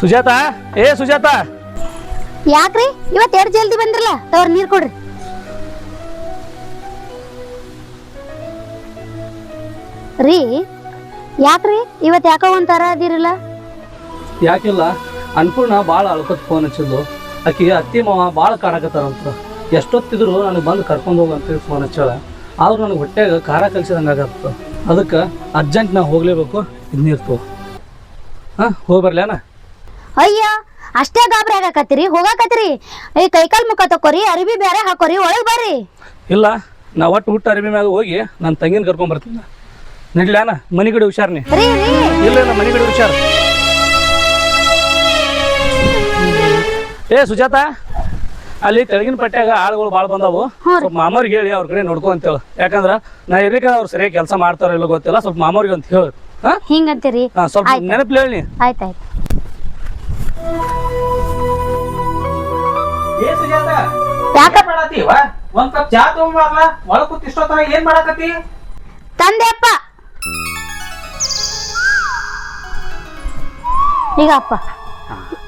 ಸುಜಾತ ಏ ಸುಜಾತ. ಯಾಕ್ರಿ? ಇವತ್ತು ಎರಡು ಜಲ್ದಿ ಬಂದ್ರಲ್ಲ ತವ್ರ ನೀರು ಕೊಡ್ರಿ. ರೀ ಯಾಕ್ರಿ? ಇವತ್ತು ಯಾಕೋ ಒಂಥರ ಅದಿರಲ್ಲ? ಯಾಕಿಲ್ಲ ಅನ್ಪೂರ್ಣ ಭಾಳ ಅಳ್ಕೊತ್ ಫೋನ್ ಹಚ್ಚಿದ್ಲು. ಆಕಿಗೆ ಅತ್ತಿ ಮಾವ ಭಾಳ ಕಾಣಕತ್ತಾರಂತ. ಎಷ್ಟೊತ್ತಿದ್ರು ನನಗೆ ಬಂದು ಕರ್ಕೊಂಡು ಹೋಗು ಅಂತೇಳಿ ಫೋನ್ ಹಚ್ಚಾಳ. ಆದ್ರೂ ನನಗೆ ಹೊಟ್ಟೆಗೆ ಖಾರ ಕಲ್ಸಿದಂಗೆ ಆಗತ್ತ. ಅದಕ್ಕೆ ಅರ್ಜೆಂಟ್ ನಾ ಹೋಗ್ಲೇಬೇಕು ನೀರ್ತು ಹಾಂ ಹೋಗಿ ಬರ್ಲೇನ ಅಯ್ಯ ಅಷ್ಟೇ ಗಾಬರಿ ಆಗಾಕತ್ತೀರಿ? ಹೋಗಾಕತ್ತೀರಿ? ಈ ಕೈಕಾಲ್ ಮುಖ ತಕೋರಿ ಅರಿವಿ ಬೇರೆ ಹಾಕೋರಿ ಒಳಗೆ ಬರ್ರಿ. ಇಲ್ಲ ನಾ ಒಟ್ಟು ಹುಟ್ಟು ಅರಿವಿ ಮ್ಯಾಗ ಹೋಗಿ ನನ್ನ ತಂಗಿನ ಕರ್ಕೊಂಡ್ ಬರ್ತೀನಿ ನಡ್ಲ್ಯಾನ ಮನೆ ಕಡೆ ಹುಷಾರ್ನಿ ರೀ ರೀ. ಇಲ್ಲ ನಾ ಮನೆ ಕಡೆ ಹುಷಾರ್. ಏ ಸುಜಾತ ಅಲ್ಲಿ ತೆಳಗಿನ ಪಟ್ಟ್ಯಾಗ ಆಳುಗಳು ಭಾಳ ಬಂದವು. ಸ್ವಲ್ಪ ಮಾಮವ್ರಿಗೆ ಹೇಳಿ ಅವ್ರ ಕಡೆ ನೋಡ್ಕೊ ಹೇಳು ಯಾಕಂದ್ರ ನಾ ಇರ್ಲಿಕ್ಕ ಅವ್ರು ಸರಿಯಾಗಿ ಕೆಲಸ ಮಾಡ್ತಾರೋ ಇಲ್ಲೋ ಗೊತ್ತಿಲ್ಲ ಸ್ವಲ್ಪ ಮಾಮವ್ರಿಗೆ ಅಂತ ಹೇಳಿ. ಹಿಂಗಂತೀರಿ. ಸ್ವಲ್ಪ ನೆನಪು ಹೇಳಿ ಆಯ್ತಾಯ್ತು. ಏನ್ ಸುಜಾತ? ಯಾಕ ಏನ್ ಮಾಡತ್ತೀವ ಒಂದ್ ಕಪ್ ಚಾ ತಗೊಂಬರ್ಲ ಒಳಗ್ ಕೂತ್ ಇಷ್ಟೊತ್ತನ ಏನ್ ಮಾಡಕತ್ತಿ? ತಂದೆ ಅಪ್ಪ. ಈಗ ಅಪ್ಪ.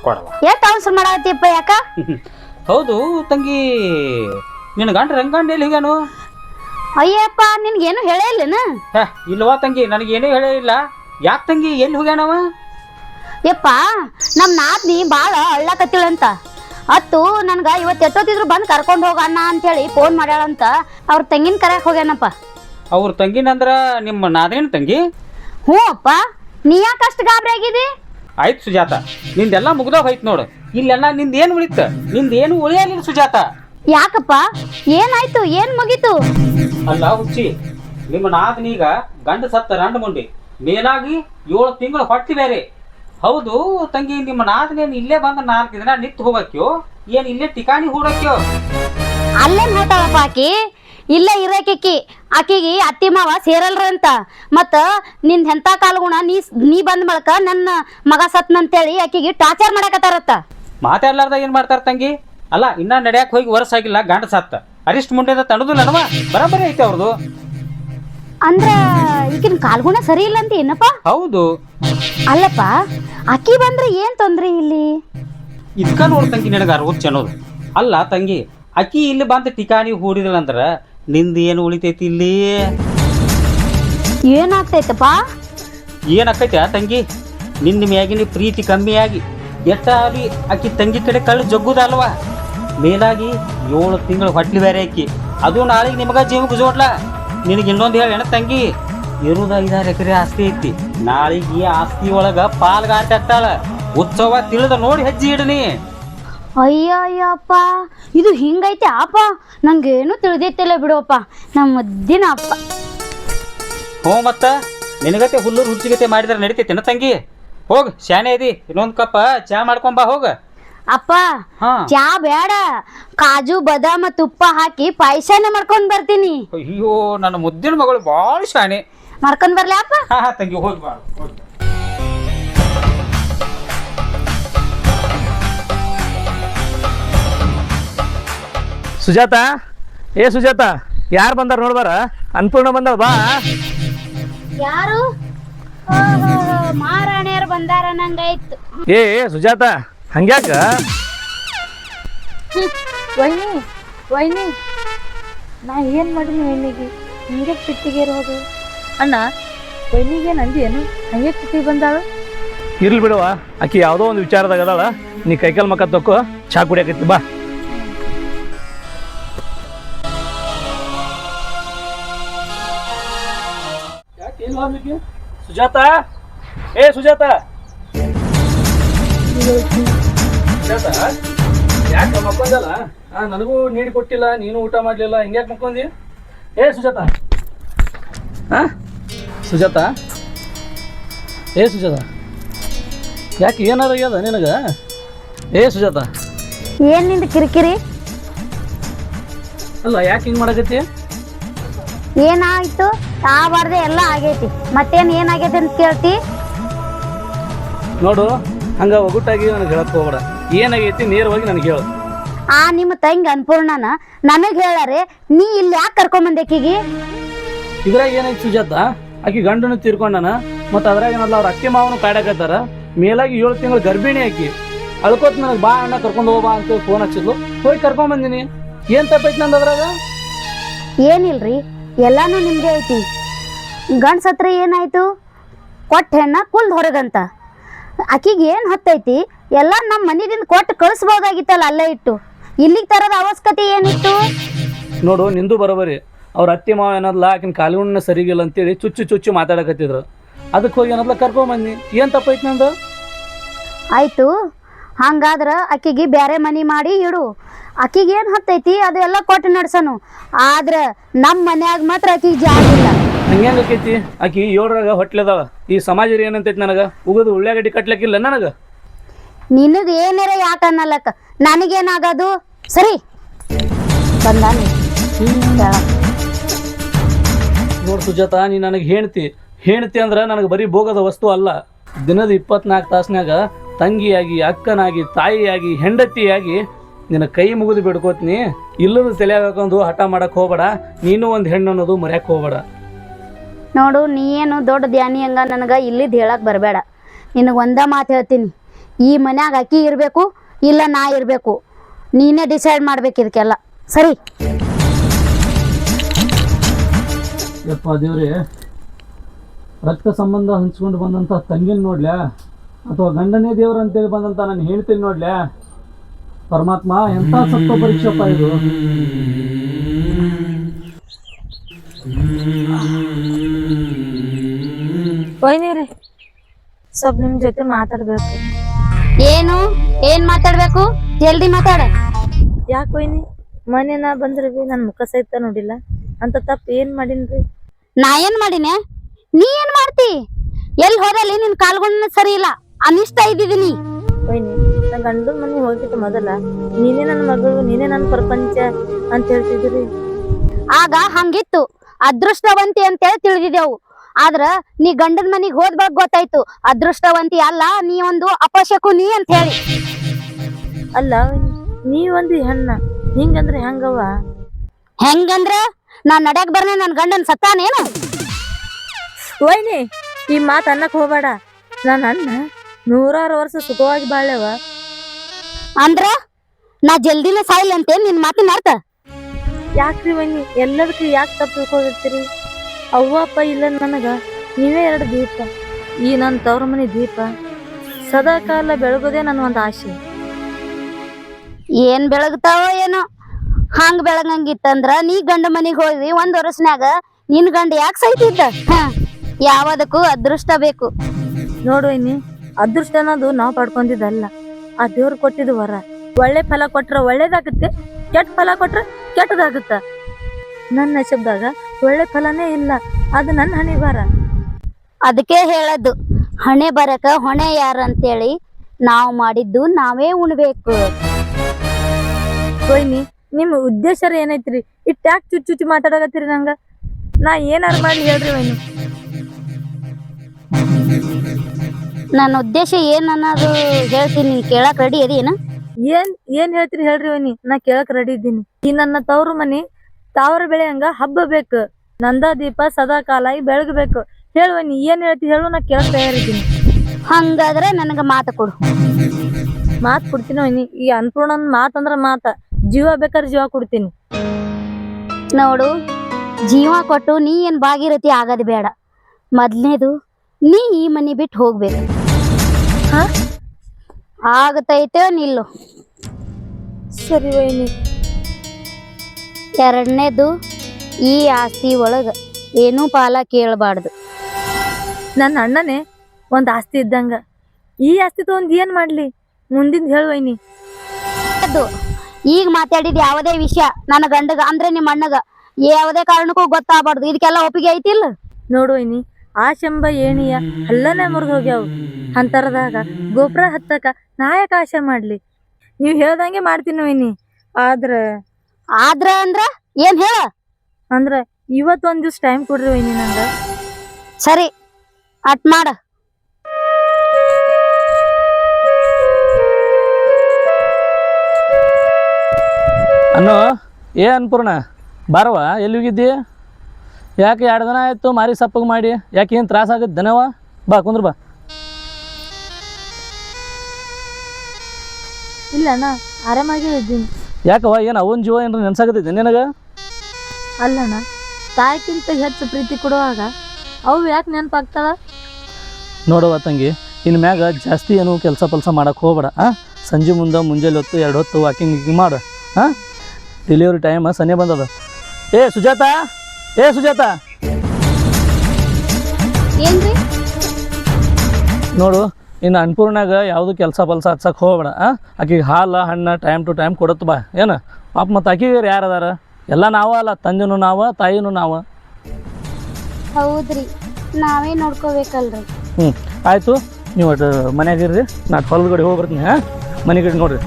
ಕೊಡವ. ಎಷ್ಟು ಅವಸರ ಮಾಡತ್ತೀಪ್ಪ ಯಾಕ? ಹೌದು ತಂಗಿ ನಿನ್ನ ಗಂಡ ರಂಗಂಡ ಎಲ್ಲಿ ಹೋಗ್ಯಾನು? ಅಯ್ಯಪ್ಪ ನಿನ್ಗೇನು ಹೇಳೇ ಇಲ್ಲನ? ಹೇ ಇಲ್ವಾ ತಂಗಿ ನನಗೇನೂ ಹೇಳೇ ಇಲ್ಲ. ಯಾಕೆ ತಂಗಿ ಎಲ್ಲಿ ಹೋಗ್ಯಾನವ? ಯಪ್ಪ ನಮ್ಮ ನಾದ್ನಿ ಬಾಳ ಅಳ್ಳಕತ್ತಿಳಂತ. ಅತ್ತು ನನ್ಗ ಇವತ್ತು ಎಷ್ಟೊತ್ತಿದ್ರು ಬಂದು ಕರ್ಕೊಂಡು ಹೋಗ ಅಣ್ಣ ಅಂತೇಳಿ ಫೋನ್ ಮಾಡ್ಯಾಳಂತ ಅವ್ರ ತಂಗಿನ ಕರ್ಯಾಕ್ ಹೋಗ್ಯಾನಪ್ಪ. ಅವ್ರ ತಂಗಿನ ಅಂದ್ರ ನಿಮ್ಮ ನಾದೇನ್ ತಂಗಿ? ಹ್ಞೂ ಅಪ್ಪ ನೀ ಯಾಕೆ ಅಷ್ಟು ಗಾಬರಿ ಆಗಿದಿ? ಆಯ್ತು ಸುಜಾತ ನಿಂದೆಲ್ಲ ಮುಗ್ದೋಗ್ ಹೋಯ್ತು ನೋಡು. ಇಲ್ಲೆಲ್ಲ ನಿಂದ ಏನು ಉಳಿತ ನಿಂದ ಏನು ಉಳಿಯಲಿಲ್ಲ ಸುಜಾತ. ಯಾಕಪ್ಪ ಏನಾಯ್ತು ಏನ್ ಮುಗೀತು? ಅಲ್ಲ ಹುಚ್ಚಿ ನಿಮ್ಮ ನಾದನೀಗ ಗಂಡ ಸತ್ತ ರಂಡ ಮುಂಡಿ. ಮೇಲಾಗಿ ಏಳು ತಿಂಗಳು ಹೊಟ್ಟಿ ಬೇರೆ. ಹೌದು ತಂಗಿ ನಿಮ್ಮ ನಾದನೇನು ಇಲ್ಲೇ ಬಂದು ನಾಲ್ಕು ದಿನ ನಿಂತು ಹೋಗಕ್ಯೋ? ಏನು ಇಲ್ಲೇ ಟಿಕಾಣಿ ಹೂಡಕ್ಯೋ? ಅಲ್ಲೇ ಹೋತಾಳಪ್ಪ ಆಕಿ. ಇಲ್ಲೇ ಇರಕಿ ಆಕಿಗೆ ಅತ್ತಿ ಮಾವ ಸೇರಲ್ರ ಅಂತ. ಮತ್ತ ನಿನ್ ಎಂತ ಕಾಲ್ಗುಣ? ನೀ ನೀ ಬಂದ ಬಳಕ ನನ್ನ ಮಗ ಸತ್ನಂತೇಳಿ ಆಕಿಗೆ ಟಾರ್ಚರ್ ಮಾಡಕತ್ತಾರತ್ತ. ಮಾತಾಡ್ಲಾರ್ದ ಏನು ಮಾಡ್ತಾರ ತಂಗಿ? ಅಲ್ಲ ಇನ್ನ ನಡೆಯಕ್ಕೆ ಹೋಗಿ ವರ್ಷ ಆಗಿಲ್ಲ ಗಂಡ ಸತ್ತ. ಅರಿಸ್ಟ್ ಮುಂಡೆದ ತಣದು ಬರಾಬರಿ ಐತೆ ಅವ್ರದ್ದು ಅಂದ್ರ ಈಕಿನ ಕಾಲ್ಗುಣ ಸರಿ ಇಲ್ಲ ಅಂತ ಏನಪ್ಪ? ಹೌದು. ಅಲ್ಲಪ್ಪ ಅಕ್ಕಿ ಬಂದ್ರೆ ಏನ್ ತೊಂದ್ರೆ ಇಲ್ಲಿ? ಇದ್ಕ ನೋಡ್ ತಂಗಿ ನಿನಗ ಅರವತ್ತು ಚೆನ್ನೋದು ಅಲ್ಲ ತಂಗಿ ಅಕ್ಕಿ ಇಲ್ಲಿ ಬಂದು ಟಿಕಾಣಿ ಹೂಡಿದಳ ಅಂದ್ರ ನಿಂದ ಏನು ಉಳಿತೈತಿ ಇಲ್ಲಿ? ಏನಾಗ್ತೈತಪ್ಪ? ಏನಾಗ್ತೈತ ಆ ತಂಗಿ? ನಿನ್ನ ಮ್ಯಾಗಿನ ಪ್ರೀತಿ ಕಮ್ಮಿಯಾಗಿ ಎಟ್ಟಾಗಿ ಆಕಿ ತಂಗಿ ಕಡೆ ಕಳ್ಳು ಜಗ್ಗುದಲ್ವಾ? ಮೇಲಾಗಿ ಏಳು ತಿಂಗಳು ಹೊಟ್ಲಿ ಬೇರೆ ಅಕ್ಕಿ ಅದು ನಾಳೆಗೆ ನಿಮಗ ಜೀವಕ್ಕೆ ಜೋಡ್ಲ ನಿನಗೆ ಇನ್ನೊಂದು ಹೇಳ ತಂಗಿ. ಇರುದ ಐದಾರು ಎಕರೆ ಆಸ್ತಿ ಐತಿ. ನಾಳೆಗೆ ಈ ಆಸ್ತಿ ಒಳಗ ಪಾಲ್ಗಾಟಾಳ ಉತ್ಸವ ತಿಳಿದ ನೋಡಿ ಹೆಜ್ಜೆ ಇಡನಿ. ಅಯ್ಯಯ್ಯಪ್ಪ ಇದು ಹಿಂಗೈತೆ ಅಪ್ಪ. ನಂಗೇನು ತಿಳಿದೈತಿಲ್ಲ ಬಿಡುವಪ್ಪ ನಮ್ಮ ಮುದ್ದಿನ ಅಪ್ಪ. ಹ್ಞೂ ಮತ್ತ ನಿನಗತೆ ಹುಲ್ಲೂರು ರುಚಿಗತೆ ಮಾಡಿದ್ರೆ ನಡಿತೈತೇನ ತಂಗಿ. ಹೋಗ್ ಶಾನೆ ಇದಿ ಇನ್ನೊಂದು ಕಪ್ಪ ಚಾ ಮಾಡ್ಕೊಂಬಾ ಹೋಗ. ಅಪ್ಪ ಹಾ. ಚಾ ಬೇಡ ಕಾಜು ಬದಾಮ ತುಪ್ಪ ಹಾಕಿ ಪಾಯಸನ ಮಾಡ್ಕೊಂಡ್ ಬರ್ತೀನಿ. ಅಯ್ಯೋ ನನ್ನ ಮುದ್ದಿನ ಮಗಳು ಭಾಳ ಶಾನೆ ಮಾಡ್ಕೊಂಡ್ ಬರ್ಲಾ ಅಪ್ಪ. ಹಾ ಹಾ ತಂಗಿ ಹೋಗಿ ಬಾ ಹೋಗಿ ಬಾ. ಸುಜಾತ ಏ ಸುಜಾತ ಯಾರು ಬಂದಾರ ನೋಡ್ಬಾರ? ಅನ್ಪೂರ್ಣ ಬಂದಾಳ ಬಾ. ಯಾರು? ಮಹಾರಾಣಿಯರು ಬಂದಾರ ನಂಗಾಯ್ತು. ಏ ಏ, ಸುಜಾತ ಹಂಗ್ಯಾಕ? ವೈನಿ ವೈನಿ. ನಾ ಏನು ಮಾಡೀನಿ ವೈನಿಗೆ? ಹಿಂಗೆ ಚಿಟ್ಟಿಗೆ ಇರೋದು ಅಣ್ಣ ವೈನಿಗೆ ಏನು ಹಂಗೆ ಚಿಟ್ಟಿ ಬಂದಾಳ? ಇರ್ಲಿ ಬಿಡುವ ಆಕಿ ಯಾವುದೋ ಒಂದು ವಿಚಾರದಾಗ ಅದಾಳ. ನೀ ಕೈಕಾಲ್ ಮಕ್ಕ ತಕ್ಕೋ ಚಾ ಕುಡಿಯಾಕೈತಿ ಬಾ. ಸುಜಾತ? ಏ ಸುಜಾತ? ಸುಜಾತ ಯಾಕೆ ಮಕ್ಕೊಂದಲ್ಲ ನನಗೂ ನೀಡಿ ಕೊಟ್ಟಿಲ್ಲ ನೀನು ಊಟ ಮಾಡಲಿಲ್ಲ ಹಿಂಗ್ಯಾಕೆ ಮಕ್ಕೊಂದಿ? ಏ ಸುಜಾತ. ಹಾ ಸುಜಾತ? ಏ ಸುಜಾತ. ಯಾಕೆ ಏನಾರ ಆಗ್ಯದ ನಿನಗ? ಏ ಸುಜಾತ. ಏನು ನಿಂದ ಕಿರಿಕಿರಿ? ಅಲ್ಲ ಯಾಕೆ ಹಿಂಗೆ ಮಾಡಕತ್ತಿ? ಏನಾಯ್ತು? ಆಗಬಾರ್ದೆ ಎಲ್ಲ ಆಗೈತಿ. ಮತ್ತೇನ್ ಏನಾಗೈತಿ ಅಂತ ಕೇಳ್ತಿ? ನೋಡು ಹಂಗ ಒಗ್ಗಟ್ಟಾಗಿ ನನಗೆ ಹೇಳಕ್ ಹೋಗ್ಬೇಡ. ಏನಾಗೈತಿ ನೇರವಾಗಿ ನನಗೆ ಹೇಳು. ಆ ನಿಮ್ಮ ತಂಗಿ ಅನ್ಪೂರ್ಣನ ನಮಗ್ ಹೇಳಾರೆ ನೀ ಇಲ್ಲಿ ಯಾಕೆ ಕರ್ಕೊಂಡ್ ಬಂದೇಕಿಗಿ ಇದ್ರಾಗ ಏನಾಯ್ತು ಸುಜಾತ? ಆಕಿ ಗಂಡನ ತೀರ್ಕೊಂಡನ ಮತ್ತೆ ಅದ್ರಾಗ ಏನಲ್ಲ ಅವ್ರ ಅಕ್ಕಿ ಮಾವನು ಕಾಡಕತ್ತಾರ ಮೇಲಾಗಿ ಏಳು ತಿಂಗಳು ಗರ್ಭಿಣಿ ಆಕಿ. ಅಳ್ಕೋತ್ ನನಗೆ ಬಾ ಅಣ್ಣ ಕರ್ಕೊಂಡು ಹೋಗ್ಬಾ ಅಂತ ಫೋನ್ ಹಚ್ಚಿದ್ಲು. ಹೋಗಿ ಕರ್ಕೊಂಡ್ ಬಂದಿನಿ. ಏನ್ ತಪ್ಪೈತಿ ನಂದು ಅದ್ರಾಗ? ಏನಿಲ್ರಿ ಎಲ್ಲಾನು ನಿಮ್ದೇ ಐತಿ. ಗಂಡ್ಸ ಹತ್ರ ಏನಾಯ್ತು? ಕೊಟ್ಟ ಹೆಣ್ಣ ಕುಲ್ದ ಹೊರಗಂತ. ಆಕಿಗೆ ಏನು ಹೊತ್ತೈತಿ? ಎಲ್ಲ ನಮ್ಮ ಮನೆಯಿಂದ ಕೊಟ್ಟು ಕಳಿಸ್ಬೋದಾಗಿತ್ತಲ್ಲ ಅಲ್ಲೇ ಇಟ್ಟು. ಇಲ್ಲಿಗೆ ತರದ ಅವಶ್ಯಕತೆ ಏನಿತ್ತು? ನೋಡು ನಿಂದು ಬರೋಬರಿ. ಅವ್ರ ಅತ್ತಿ ಮಾವ ಏನದ್ಲ ಆಕಿನ ಕಾಲುಣ್ಣ ಸರಿಗಿಲ್ಲ ಅಂತೇಳಿ ಚುಚ್ಚು ಚುಚ್ಚು ಮಾತಾಡಕತ್ತಿದ್ರು. ಅದಕ್ಕೆ ಹೋಗಿ ಏನದ್ಲ ಕರ್ಕೊಂಬಂದಿ ಏನ್ ತಪ್ಪೈತಿ ನಂದು? ಆಯ್ತು. ಹಂಗಾದ್ರ ಅಕ್ಕಿಗೆ ಬೇರೆ ಮನಿ ಮಾಡಿ ಇಡು. ಆಕಿಗೆ ಏನು ಹತ್ತೈತಿ? ಅದು ಎಲ್ಲ ಕೊಟ್ಟು ನಡ್ಸನು. ಆದ್ರೆ ನಮ್ಮ ಮನ್ಯಾಗ ಮಾತ್ರ ಆಕಿಗೆ ಜಾಗ ಇಲ್ಲ. ಹಂಗೇನು ಆಕೈತಿ? ಆಕಿ ಏಳರಾಗ ಹೊಟ್ಲೆದಾವ ಈ ಸಮಾಜ ಏನಂತೈತಿ ನನಗೆ? ಉಗದು ಉಳ್ಳಾಗಡ್ಡಿ ಕಟ್ಲಕ್ಕಿಲ್ಲ ನನಗ? ನಿನಗೆ ಏನಾರ ಯಾಕ ಅನ್ನಲಕ್ಕ? ನನಗೇನಾಗದು? ಸರಿ. ಬಂದಾನಿ ನೋಡ್ ಸುಜಾತ ನೀ ನನಗೆ ಹೇಳ್ತಿ ಹೇಳ್ತಿ ಅಂದ್ರ ನನಗೆ ಬರೀ ಭೋಗದ ವಸ್ತು ಅಲ್ಲ. ದಿನದ ಇಪ್ಪತ್ನಾಲ್ಕು ತಾಸ್ನ್ಯಾಗ ತಂಗಿಯಾಗಿ ಅಕ್ಕನಾಗಿ ತಾಯಿಯಾಗಿ ಹೆಂಡತಿಯಾಗಿ ನಿನ್ನ ಕೈ ಮುಗಿದು ಬಿಡ್ಕೋತೀನಿ. ಇಲ್ಲದ ತಲೆ ಹಾಕೊಂಡು ಹಠ ಮಾಡಕ್ ಹೋಗ್ಬೇಡ. ನೀನು ಒಂದು ಹೆಣ್ಣು ಅನ್ನೋದು ಮರ್ಯಾಕ್ ಹೋಗ್ಬೇಡ. ನೋಡು ನೀ ಏನು ದೊಡ್ಡ ಧ್ಯಾನಿ ಹಂಗ ನನಗೆ ಇಲ್ಲಿದ್ದು ಹೇಳಕ್ ಬರಬೇಡ. ನಿನಗೆ ಒಂದ ಮಾತು ಹೇಳ್ತೀನಿ. ಈ ಮನ್ಯಾಗ ಅಕ್ಕಿ ಇರಬೇಕು ಇಲ್ಲ ನಾ ಇರಬೇಕು. ನೀನೇ ಡಿಸೈಡ್ ಮಾಡ್ಬೇಕು ಇದಕ್ಕೆಲ್ಲ. ಸರಿ? ಯಪ್ಪ ದೇವ್ರಿ ರಕ್ತ ಸಂಬಂಧ ಹಂಚ್ಕೊಂಡು ಬಂದಂಥ ತಂಗಿನ ನೋಡ್ಲ್ಯಾ ಅಥವಾ ಗಂಡನೇ ದೇವ್ರ ಅಂತೇಳಿ ಬಂದಂಥ ನಾನು ಹೇಳ್ತೀನಿ ನೋಡ್ಲ್ಯಾ ಪರಮಾತ್ಮ ಎಂಥ ಸತ್ವ ಪರೀಕ್ಷೆಪ್ಪ ಇದು? ಸ್ವಲ್ಪ ನಿಮ್ ಜೊತೆ ಮಾತಾಡ್ಬೇಕು. ಏನು? ಏನ್ ಮಾತಾಡ್ಬೇಕು? ಜಲ್ದಿ ಮಾತಾಡ. ಯಾಕೆ ಮನೆ ಮೊನ್ನೆ ನಾ ಬಂದ್ರಿ ನನ್ ಮುಖ ಸಹಿತ ನೋಡಿಲ್ಲ. ಅಂತ ತಪ್ಪ ಏನ್ ಮಾಡಿನ್ರಿ ನಾ ಏನ್ ಮಾಡಿನೆ? ನೀ ಏನ್ ಮಾಡ್ತಿ? ಎಲ್ಲಿ ಹೋದಲ್ಲಿ ನಿನ್ ಕಾಲ್ಗುಣ ಸರಿ ಇಲ್ಲ. ಅನಿಷ್ಟ ಇದ್ದೀನಿ ಗಂಡ ಗಂಡನ ಮನೆ ಹೋಗಿತ್ತು ಮೊದಲ. ನೀನೇ ನನ್ನ ಮಗಳು ನೀನೇ ನನ್ನ ಪ್ರಪಂಚ ಅಂತ ಹೇಳ್ತಿದ್ರಿ ಆಗ ಹಂಗಿತ್ತು. ಅದೃಷ್ಟವಂತಿ ಅಂತೇಳಿ ತಿಳಿದಿದ್ದೆವು. ಆದ್ರ ನೀ ಗಂಡನ ಮನಿಗ್ ಹೋದ್ ಬಗ್ ಗೊತ್ತಾಯ್ತು ಅದೃಷ್ಟವಂತಿ ಅಲ್ಲ ನೀ ಒಂದು ಅಪಶಕುನಿ ಅಂತ ಹೇಳಿ. ಅಲ್ಲ ನೀ ಒಂದು ಹೆಣ್ಣ ಹಿಂಗಂದ್ರೆ ಹೆಂಗವ ಹೆಂಗಂದ್ರ? ನಾ ನಡ್ಯಾಕ್ ಬರ್ನೆ ನನ್ ಗಂಡನ್ ಸತ್ತಾನೇನು? ನೀ ಈ ಮಾತು ಅನ್ನಕ್ ಹೋಗ್ಬೇಡ. ನನ್ನ ಅಣ್ಣ ನೂರಾರು ವರ್ಷ ಸುಖವಾಗಿ ಬಾಳೆವ ಅಂದ್ರ ನಾ ಜಲ್ದಿನೇ ಸಾಯಿಲ್ ಅಂತ ನಿನ್ ಮಾತಿನ ಅರ್ಥ? ಯಾಕ್ರಿ ಬನ್ನಿ ಎಲ್ಲದಕ್ಕೂ ಯಾಕೆ ತಪ್ಪು ತಿಳ್ಕೊಂಡಿರ್ತೀರಿ? ಅವ್ವ ಅಪ್ಪ ಇಲ್ಲ ನನಗ ನೀವೇ ಎರಡು ದೀಪ. ಈ ನನ್ನ ತವ್ರ ಮನೆ ದೀಪ. ಸದಾ ಕಾಲ ಬೆಳಗೋದೇ ನನ್ನ ಒಂದು ಆಸೆ. ಏನ್ ಬೆಳಗ್ತಾವ ಏನೋ ಹಂಗ್ ಬೆಳಗಂಗಿತ್ತಂದ್ರ ನೀ ಗಂಡ ಮನೆಗೆ ಹೋಗಿ ಒಂದ್ ವರ್ಷನಾಗ ನಿನ್ ಗಂಡ ಯಾಕೆ ಸೈತಿದ್ದ? ಹ ಯಾವದಕ್ಕೂ ಅದೃಷ್ಟ ಬೇಕು. ನೋಡು ಇನ್ನಿ ಅದೃಷ್ಟ ಅನ್ನೋದು ನಾವು ಪಡ್ಕೊಂಡಿದ್ದಲ್ಲ. ಆ ದೇವ್ರು ಕೊಟ್ಟಿದ್ದು ವರ. ಒಳ್ಳೆ ಫಲ ಕೊಟ್ರ ಒಳ್ಳೇದಾಗುತ್ತೆ ಕೆಟ್ಟ ಫಲ ಕೊಟ್ರ ಕೆಟ್ಟದಾಗುತ್ತ. ನನ್ನ ಶಬ್ದಾಗ ಒಳ್ಳೆ ಫಲನೇ ಇಲ್ಲ. ಅದು ನನ್ನ ಹಣೆ ಬರ ಅದಕ್ಕೆ ಹೇಳದು ಹಣೆ ಬರಕ ಹೊಣೆ ಯಾರ ಅಂತೇಳಿ ನಾವು ಮಾಡಿದ್ದು ನಾವೇ ಉಣ್ಬೇಕು. ಕೊಯ್ನಿ ನಿಮ್ಮ ಉದ್ದೇಶ ಏನೈತ್ರಿ? ಯಾಕೆ ಚುಚ್ಚು ಚುಚ್ಚು ಮಾತಾಡಕತ್ತೀರಿ ನಂಗ. ನಾ ಏನಾರು ಮಾಡಿ ಹೇಳ್ರಿ ವೈನಿ. ನನ್ನ ಉದ್ದೇಶ ಏನ್ ಅನ್ನೋದು ಹೇಳ್ತೀನಿ ನೀನ್ ಕೇಳಕ್ ರೆಡಿ ಅದೇನ ಏನ್ ಏನ್ ಹೇಳ್ತೀರಿ ಹೇಳ್ರಿ ವೈನಿ ನಾ ಕೇಳಕ್ ರೆಡಿ ಇದ್ದೀನಿ. ಈ ನನ್ನ ತವ್ರ ಮನಿ ತಾವರ ಬೆಳೆ ಹಂಗ ಹಬ್ಬ ಬೇಕು. ನಂದ ದೀಪ ಸದಾ ಕಾಲ ಬೆಳಗಬೇಕು ಹೇಳುವ ನೀ ಏನ್ ಹೇಳ್ತಿ ಹೇಳು ನಾ ಕೇಳ ತಯಾರಿದ್ದೀನಿ. ಹಂಗಾದ್ರೆ ನನಗ ಮಾತು ಕೊಡು. ಮಾತ್ ಕೊಡ್ತೀನಿ ವೈನಿ. ಈ ಅನ್ಪೂರ್ಣನ್ ಮಾತ ಅಂದ್ರ ಮಾತ. ಜೀವ ಬೇಕಾದ್ರೆ ಜೀವ ಕೊಡ್ತೀನಿ. ನೋಡು ಜೀವ ಕೊಟ್ಟು ನೀ ಏನ್ ಭಾಗೀರಥಿ ಆಗದ್ ಬೇಡ. ಮೊದ್ಲನೇದು ನೀ ಈ ಮನಿ ಬಿಟ್ಟು ಹೋಗ್ಬೇಕು. ಹಾ? ಆಗತೈತೆ ನಿಲ್ಲು. ಸರಿ ವೈನಿ. ಎರಡನೇದು ಈ ಆಸ್ತಿ ಒಳಗ ಏನೂ ಪಾಲ ಕೇಳಬಾರ್ದು. ನನ್ನ ಅಣ್ಣನೇ ಒಂದ್ ಆಸ್ತಿ ಇದ್ದಂಗ. ಈ ಆಸ್ತಿ ತೊಗೊಂಡು ಏನ್ ಮಾಡ್ಲಿ? ಮುಂದಿನ ಹೇಳುವೈನಿ ಅದು ಈಗ ಮಾತಾಡಿದ ಯಾವುದೇ ವಿಷಯ ನನ್ನ ಗಂಡಗ ಅಂದ್ರೆ ನಿಮ್ಮ ಅಣ್ಣಗ ಯಾವುದೇ ಕಾರಣಕ್ಕೂ ಗೊತ್ತಾಗಬಾರ್ದು. ಇದಕ್ಕೆಲ್ಲ ಒಪ್ಪಿಗೆ ಐತಿಲ್ಲ? ನೋಡುವೈನಿ ಆ ಶಂಬ ಏಣಿಯ ಅಲ್ಲನೇ ಮುರಿದು ಹೋಗ್ಯಾವು. ಅಂತರದಾಗ ಗೊಬ್ಬರ ಹತ್ತಕ ನಾಯಕ ಆಶೆ ಮಾಡ್ಲಿ. ನೀವ್ ಹೇಳ್ದಂಗೆ ಮಾಡ್ತೀನಿ ವೈನಿ. ಆದ್ರ ಆದ್ರ ಅಂದ್ರ ಏನ್ ಹೇಳ? ಅಂದ್ರ ಇವತ್ ಒಂದ್ ದಿವ್ಸ ಟೈಮ್ ಕೊಡ್ರಿ ವೈನಿ ನಂಗ. ಸರಿ ಅಟ್ ಮಾಡ. ಅನ್ನು ಏ ಅನ್ಪೂರ್ಣ ಬಾರವ ಎಲ್ಲಿ ಹೋಗಿದ್ದಿ? ಯಾಕೆ ಎರಡು ದಿನ ಆಯ್ತು ಮಾರಿ ಸಪ್ಪಗೆ ಮಾಡಿ ಯಾಕೆ ಏನು ತ್ರಾಸ ಆಗತ್ತೆ ದನವ? ಬಾ ಕುಂದ್ರ ಬಾ. ಇಲ್ಲ ಅಣ್ಣ ಆರಾಮಾಗೇ ಇದ್ದೀನಿ. ಯಾಕವ್ವ ಏನು ಅವನ ಜೀವ ಏನ್ರ ನೆನ್ಸಾಗತೈತೆ ನಿನಗೆ? ಅಲ್ಲಣ್ಣ ತಾಯಿಗಿಂತ ಹೆಚ್ಚು ಪ್ರೀತಿ ಕೊಡುವಾಗ ಅವು ಯಾಕೆ ನೆನಪಾಗ್ತಾವ? ನೋಡವ್ವ ತಂಗಿ ಇನ್ನು ಮ್ಯಾಗ ಜಾಸ್ತಿ ಏನು ಕೆಲಸ ಪಲ್ಸ ಮಾಡೋಕೆ ಹೋಗ್ಬೇಡ ಹಾಂ ಸಂಜೆ ಮುಂದೆ ಮುಂಜಾನೆ ಹೊತ್ತು ಎರಡು ಹೊತ್ತು ವಾಕಿಂಗ್ ಗಿಕಿಂಗ್ ಮಾಡು ಹಾಂ ಡೆಲಿವರಿ ಟೈಮ್ ಸನ್ನೆ ಬಂದದ. ಏ ಸುಜಾತ? ಏ ಸುಜಾತ? ಏನ್ರಿ? ನೋಡು ಇನ್ನು ಅನ್ಪೂರ್ಣಾಗ ಯಾವುದು ಕೆಲಸ ಬಲ್ಸ ಹಚ್ಚಕ್ಕೆ ಹೋಗಬೇಡ ಆಕಿಗೆ ಹಾಲು ಹಣ್ಣು ಟೈಮ್ ಟು ಟೈಮ್ ಕೊಡತ್ತು ಬಾ ಏನು? ಪಾಪ ಮತ್ತು ಆಕಿಗೆ ಯಾರು ಅದಾರ? ಎಲ್ಲ ನಾವ ಅಲ್ಲ ತಂದೆನೂ ನಾವ ತಾಯಿನೂ ನಾವ. ಹೌದ್ರಿ ನಾವೇ ನೋಡ್ಕೋಬೇಕಲ್ರಿ. ಹ್ಞೂ ಆಯಿತು ನೀವು ಒಟ್ಟು ಮನ್ಯಾಗ ಇರ್ರಿ ನಾ ಹೊಲಗಡೆ ಹೋಗಿ ಬರ್ತೀನಿ ಹಾಂ ಮನೆ ಕಡೆ ನೋಡ್ರಿ.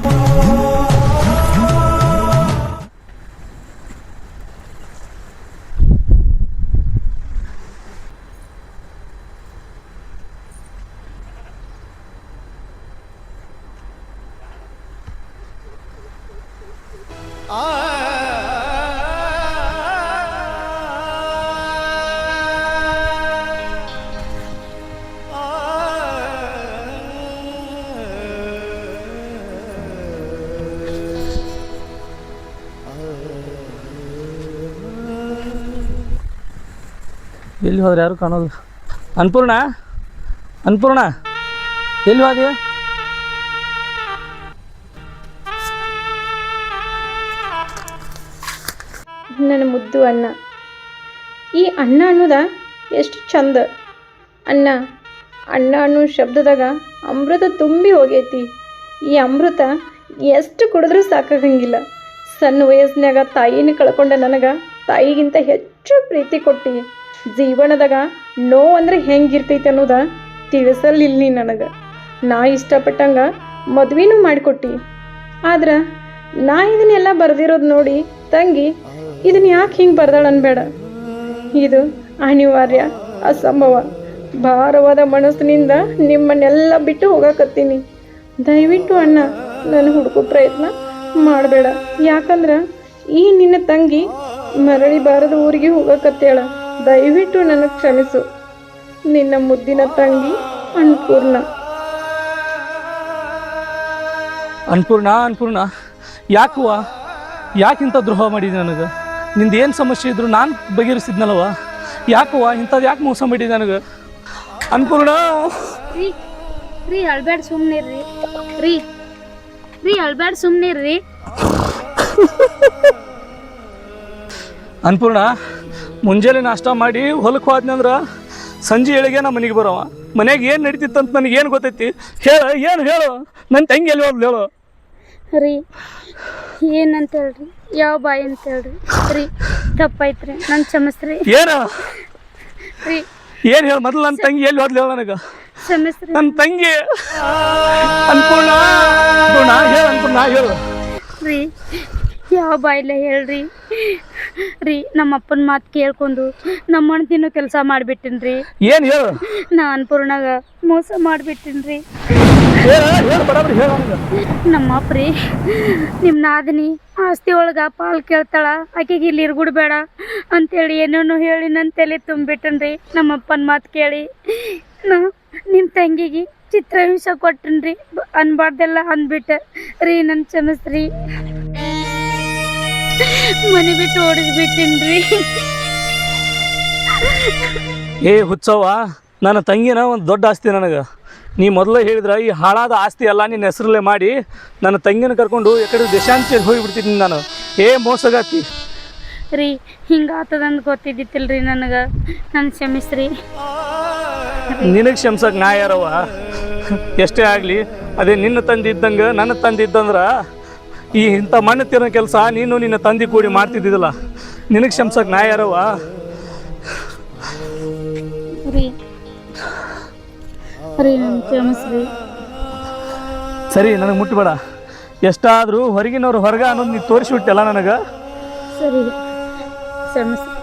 ಎಲ್ಲಿ ಹೋದ್ರೆ ಯಾರು ಕಾಣೋದು ಅನ್ಪೂರ್ಣ ಅನ್ಪೂರ್ಣ ಎಲ್ಲಿ ಹೋದಿ ನನ್ನ ಮುದ್ದು ಅಣ್ಣ ಈ ಅಣ್ಣ ಅನ್ನೋದ ಎಷ್ಟು ಚಂದ. ಅಣ್ಣ ಅಣ್ಣ ಅನ್ನೋ ಶಬ್ದದಾಗ ಅಮೃತ ತುಂಬಿ ಹೋಗೈತಿ. ಈ ಅಮೃತ ಎಷ್ಟು ಕುಡಿದ್ರೂ ಸಾಕಾಗಂಗಿಲ್ಲ. ಸಣ್ಣ ವಯಸ್ಸಿನಾಗ ತಾಯಿನ ಕಳ್ಕೊಂಡ ನನಗೆ ತಾಯಿಗಿಂತ ಹೆಚ್ಚು ಪ್ರೀತಿ ಕೊಟ್ಟಿ. ಜೀವನದಾಗ ನೋವು ಅಂದ್ರೆ ಹೆಂಗಿರ್ತೈತೆ ಅನ್ನೋದ ತಿಳಿಸಲಿಲ್ಲ ನೀ ನನಗೆ. ನಾ ಇಷ್ಟಪಟ್ಟಂಗ ಮದುವೆನೂ ಮಾಡಿಕೊಟ್ಟಿ. ಆದ್ರೆ ನಾ ಇದನ್ನೆಲ್ಲ ಬರ್ದಿರೋದು ನೋಡಿ ತಂಗಿ ಇದನ್ನ ಯಾಕೆ ಹಿಂಗೆ ಬರ್ದಾಳ ಅನ್ಬೇಡ? ಇದು ಅನಿವಾರ್ಯ, ಅಸಂಭವ. ಭಾರವಾದ ಮನಸ್ಸಿನಿಂದ ನಿಮ್ಮನ್ನೆಲ್ಲ ಬಿಟ್ಟು ಹೋಗಕತ್ತೀನಿ. ದಯವಿಟ್ಟು ಅಣ್ಣ ನಾನು ಹುಡುಕೋ ಪ್ರಯತ್ನ ಮಾಡಬೇಡ. ಯಾಕಂದ್ರೆ ಈ ನಿನ್ನ ತಂಗಿ ಮರಳಿ ಬಾರದ ಊರಿಗೆ ಹೋಗಕತ್ತೇಳ. ದಯವಿಟ್ಟು ನನಗೆ ಕ್ಷಮಿಸು. ನಿನ್ನ ಮುದ್ದಿನ ತಂಗಿ ಅನ್ಪೂರ್ಣ ಅನ್ಪೂರ್ಣ ಅನ್ಪೂರ್ಣ ಯಾಕುವ ಯಾಕಿಂತ ದ್ರೋಹ ಮಾಡಿದೆ ನನಗೆ? ನಿಂದು ಏನು ಸಮಸ್ಯೆ ಇದ್ರು ನಾನು ಬಗೆಹರಿಸಿದ್ನಲ್ಲವ ಯಾಕವ್ವ? ಇಂಥದ್ದು ಯಾಕೆ ಮೋಸ ಮಾಡಿದೆ ನನಗೆ? ಅನ್ಪೂರ್ಣ ರೀ ರೀ ಅಳ್ಬೇಡ ಸುಮ್ಮನೆ ರೀ ರೀ ಸುಮ್ಮನೆ ರೀ ಅನ್ಪೂರ್ಣ ಮುಂಜಾನೆ ನಾಷ್ಟ ಮಾಡಿ ಹೊಲಕ್ಕೆ ಹೋದ್ನಂದ್ರೆ ಸಂಜೆ ಏಳಿಗೆ ನಮ್ಮ ಮನೆಗೆ ಬರೋವ. ಮನ್ಯಾಗ ಏನು ನಡೀತಿತ್ತು ಅಂತ ನನಗೆ ಏನು ಗೊತ್ತೈತಿ? ಹೇಳ ಏನು ಹೇಳು? ನನ್ನ ತಂಗಿ ಎಲ್ಲಿ ಹೋದ್ಲು ಹೇಳು? ರೀ ಏನಂತ ಹೇಳ್ರಿ? ಯಾವ ಬಾಯಿ ಅಂತ ಹೇಳ್ರಿ? ರೀ ತಪ್ಪಾಯ್ತ್ರಿ ನನ್ನ ಕ್ಷಮಿಸ್ರಿ. ಏನು? ರೀ. ಏನು ಹೇಳು ಮೊದಲು ನನ್ನ ತಂಗಿ ಎಲ್ಲಿ ಹೋದ್ಲು ಹೇಳು ನನಗೆ. ಕ್ಷಮಿಸ್ರಿ. ನನ್ನ ತಂಗಿ. ಅನ್ಪೂರ್ಣ ಅನ್ಪೂರ್ಣ ಹೇಳು ಅನ್ಪೂರ್ಣ ಹೇಳು. ರೀ ಯಾವ ಬಾಯಿಲ್ಲ ಹೇಳ್ರಿ? ರೀ ನಮ್ಮ ಅಪ್ಪನ ಮಾತು ಕೇಳ್ಕೊಂಡು ನಮ್ಮ ಅಣ್ಣ ಕೆಲಸ ಮಾಡಿಬಿಟ್ಟಿನ್ರಿ. ಏನು ಹೇಳು? ನಾ ಅನ್ಪೂರ್ಣಾಗ ಮೋಸ ಮಾಡಿಬಿಟ್ಟಿನ್ರಿ. ನಮ್ಮ ಅಪ್ರಿ ರೀ ನಿಮ್ಮ ನಾದಿನಿ ಆಸ್ತಿ ಒಳಗ ಪಾಲ್ ಕೇಳ್ತಾಳ ಆಕೆಗೆ ಇಲ್ಲಿ ಇರ್ಗುಡ್ಬೇಡ ಅಂತೇಳಿ ಏನೇನು ಹೇಳಿ ನನ್ನ ತಲೆ ತುಂಬಿಟ್ಟನ್ರಿ ನಮ್ಮ ಅಪ್ಪನ ಮಾತು ಕೇಳಿ. ನಾ ನಿಮ್ಮ ತಂಗಿಗೆ ಚಿತ್ರಹಿಂಸ ಕೊಟ್ಟನ್ರಿ ಬ- ಅನ್ಬಾರ್ದೆಲ್ಲ ಅಂದ್ಬಿಟ್ಟೆ. ರೀ ನನ್ನ ಕ್ಷಮಿಸ್ರಿ. ಮನೆ ಬಿಟ್ಟು ಓಡಿಸ್ಬಿಟ್ಟಿನ್ರಿ. ಏ ಹುಚ್ಚವ್ವ ನನ್ನ ತಂಗಿನ ಒಂದು ದೊಡ್ಡ ಆಸ್ತಿ ನನಗೆ. ನೀ ಮೊದಲೇ ಹೇಳಿದ್ರ ಈ ಹಾಳಾದ ಆಸ್ತಿ ಎಲ್ಲ ನಿನ್ನ ಹೆಸರಲ್ಲೇ ಮಾಡಿ ನನ್ನ ತಂಗಿನ ಕರ್ಕೊಂಡು ಎಕಡೆ ದೇಶಾಂತರ ಹೋಗಿಬಿಡ್ತಿದ್ದೀನಿ ನಾನು. ಏ ಮೋಸಗಾತಿ. ರೀ ಹಿಂಗಾತದಂದು ಗೊತ್ತಿದ್ದಿತ್ತಿಲ್ರಿ ನನಗೆ. ನನ್ನ ಕ್ಷಮಿಸ್ರಿ. ನಿನಗೆ ಕ್ಷಮ್ಸಕ್ಕೆ ನಾ ಯಾರವ್ವ? ಎಷ್ಟೇ ಆಗಲಿ ಅದೇ ನಿನ್ನ ತಂದೆ ಇದ್ದಂಗೆ ನನ್ನ ತಂದೆ ಇದ್ದಂದ್ರೆ ಈ ಇಂಥ ಮಣ್ಣು ತಿನ್ನೋ ಕೆಲಸ ನೀನು ನಿನ್ನ ತಂದೆ ಕೂಡಿ ಮಾಡ್ತಿದ್ದಿದ್ದಲ್ಲ ನಿನಗೆ ಕ್ಷಮಿಸಕ್ಕೆ ನಾ ಯಾರವ್ವ? ರೀ ರೀ ನನ್ನ ಕ್ಷಮಿಸ್ರಿ ಸರಿ ನನಗೆ ಮುಟ್ಟಬೇಡ ಎಷ್ಟಾದರೂ ಹೊರಗಿನವ್ರು ಹೊರಗ ಅನ್ನೋದು ನೀ ತೋರಿಸಿಬಿಟ್ಟೆಲ್ಲ ನನಗೆ? ಸರಿ ಕ್ಷಮಿಸ್ರಿ